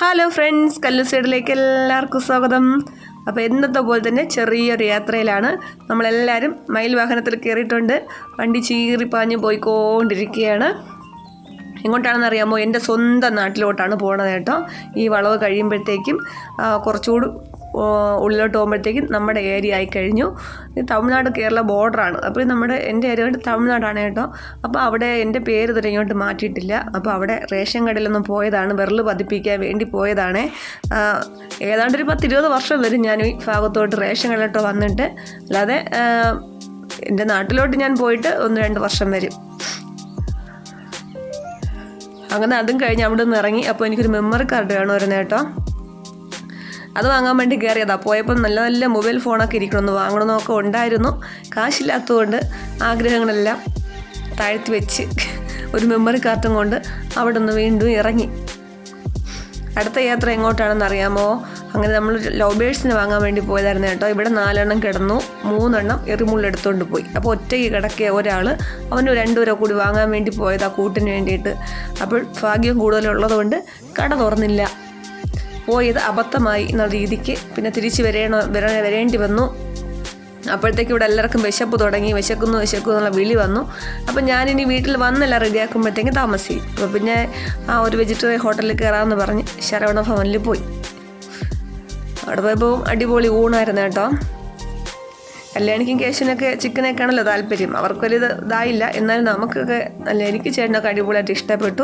Hello friends കല്ലുസൈഡിലേക്ക് എല്ലാവർക്കും സ്വാഗതം. അപ്പോൾ എന്നത്തെ പോലെ തന്നെ ചെറിയൊരു യാത്രയിലാണ്. നമ്മളെല്ലാവരും മയിൽ വാഹനത്തിൽ കയറിയിട്ടുണ്ട്. വണ്ടി ചീറിപ്പാഞ്ഞ് പോയിക്കൊണ്ടിരിക്കുകയാണ്. എങ്ങോട്ടാണെന്ന് അറിയാമോ എന്റെ സ്വന്തം നാട്ടിലോട്ടാണ് പോണത് കേട്ടോ. ഈ വളവ് കഴിയുമ്പോഴത്തേക്കും കുറച്ചുകൂടി ഉള്ളിലോട്ട് പോകുമ്പോഴത്തേക്കും നമ്മുടെ ഏരിയ ആയി കഴിഞ്ഞു. തമിഴ്നാട് കേരള ബോർഡറാണ് അപ്പോൾ നമ്മുടെ എന്റെ ഏരിയ തമിഴ്നാടാണ് കേട്ടോ. അപ്പോൾ അവിടെ എന്റെ പേര് ഇതുവരെ ഇങ്ങോട്ട് മാറ്റിയിട്ടില്ല. അപ്പോൾ അവിടെ റേഷൻ കടയിലൊന്നും പോയതാണ് വിരൽ പതിപ്പിക്കാൻ വേണ്ടി പോയതാണ്. ഏതാണ്ട് ഒരു പത്തിരുപത് വർഷം വരും ഞാൻ ഈ ഭാഗത്തോട്ട് റേഷൻ കടയിലോട്ട് വന്നിട്ട്. അല്ലാതെ എന്റെ നാട്ടിലോട്ട് ഞാൻ പോയിട്ട് ഒന്ന് രണ്ട് വർഷം വരും. അങ്ങനെ അതും കഴിഞ്ഞ് അവിടെ നിന്ന് ഇറങ്ങി. അപ്പോൾ എനിക്കൊരു മെമ്മറി കാർഡ് വേണമായിരുന്നു കേട്ടോ. അത് വാങ്ങാൻ വേണ്ടി കയറിയതാണ് പോയപ്പോൾ നല്ല നല്ല മൊബൈൽ ഫോണൊക്കെ ഇരിക്കണമെന്ന് വാങ്ങണമെന്നൊക്കെ ഉണ്ടായിരുന്നു. കാശില്ലാത്തതുകൊണ്ട് ആഗ്രഹങ്ങളെല്ലാം താഴ്ത്തി വെച്ച് ഒരു മെമ്മറി കാർഡും കൊണ്ട് അവിടെ നിന്ന് വീണ്ടും ഇറങ്ങി. അടുത്ത യാത്ര എങ്ങോട്ടാണെന്ന് അറിയാമോ? അങ്ങനെ നമ്മൾ ലോബേഴ്സിന് വാങ്ങാൻ വേണ്ടി പോയതായിരുന്നു കേട്ടോ. ഇവിടെ നാലെണ്ണം കിടന്നു. മൂന്നെണ്ണം എറിമുള്ളെടുത്തുകൊണ്ട് പോയി. അപ്പോൾ ഒറ്റയ്ക്ക് കിടക്കിയ ഒരാൾ അവന് രണ്ടുപേരെ കൂടി വാങ്ങാൻ വേണ്ടി പോയതാ കൂട്ടിന് വേണ്ടിയിട്ട്. അപ്പോൾ ഭാഗ്യം കൂടുതലുള്ളതുകൊണ്ട് കട തുറന്നില്ല. പോയത് അബദ്ധമായി എന്നുള്ള രീതിക്ക് പിന്നെ തിരിച്ചു വരേണോ വര വരേണ്ടി വന്നു. അപ്പോഴത്തേക്ക് ഇവിടെ എല്ലാവർക്കും വിശപ്പ് തുടങ്ങി. വിശക്കുന്നു വിശക്കുന്നു എന്നുള്ള വിളി വന്നു. അപ്പം ഞാനിനി വീട്ടിൽ വന്നല്ല റെഡിയാക്കുമ്പോഴത്തേക്ക് താമസിക്കും. അപ്പോൾ പിന്നെ ആ ഒരു വെജിറ്റേറിയൻ ഹോട്ടലിൽ കയറാമെന്ന് പറഞ്ഞ് ശരവണ ഭവനിൽ പോയി. അവിടെ പോയപ്പോൾ അടിപൊളി ഊണായിരുന്നു കേട്ടോ. കല്യാണിക്കും കേശിനൊക്കെ ചിക്കനൊക്കെയാണല്ലോ താല്പര്യം. അവർക്കൊരു ഇത് ഇതായില്ല. എന്നാലും നമുക്കൊക്കെ അല്ല എനിക്ക് ചേട്ടനൊക്കെ അടിപൊളിയായിട്ട് ഇഷ്ടപ്പെട്ടു.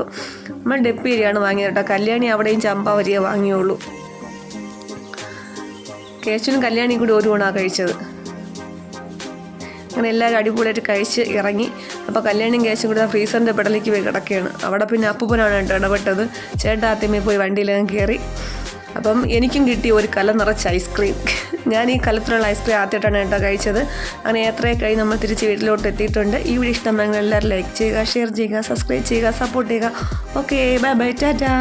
നമ്മൾ ഡെപ്പേരിയാണ് വാങ്ങിയത് കേട്ടോ. കല്യാണി അവിടെയും ചമ്പാവരിയെ വാങ്ങിയുള്ളൂ. കേശുനും കല്യാണിയും കൂടി ഒരു ഊണാണ് കഴിച്ചത്. അങ്ങനെ എല്ലാവരും അടിപൊളിയായിട്ട് കഴിച്ച് ഇറങ്ങി. അപ്പോൾ കല്യാണിയും കേശും കൂടെ ഫ്രീസറിന്റെ പെടലേക്ക് കിടക്കുകയാണ്. അവിടെ പിന്നെ അപ്പൂപ്പനാണ് കേട്ടോ ഇടപെട്ടത്. ചേട്ടാ ആദ്യമേ പോയി വണ്ടിയിലങ്ങ് കയറി. അപ്പം എനിക്കും കിട്ടി ഒരു കല നിറച്ച ഐസ്ക്രീം ഞാൻ ഈ കലത്തിലുള്ള ഐസ്ക്രീം ആദ്യമായിട്ടാണ് കേട്ടോ കഴിച്ചത്. അങ്ങനെ എത്രയൊക്കെ കഴിഞ്ഞ് നമ്മൾ തിരിച്ച് വീട്ടിലോട്ട് എത്തിയിട്ടുണ്ട്. ഈ വീഡിയോ ഇഷ്ടമെങ്കിൽ എല്ലാവരും ലൈക്ക് ചെയ്യുക ഷെയർ ചെയ്യുക സബ്സ്ക്രൈബ് ചെയ്യുക സപ്പോർട്ട് ചെയ്യുക. Okay bye bye Tata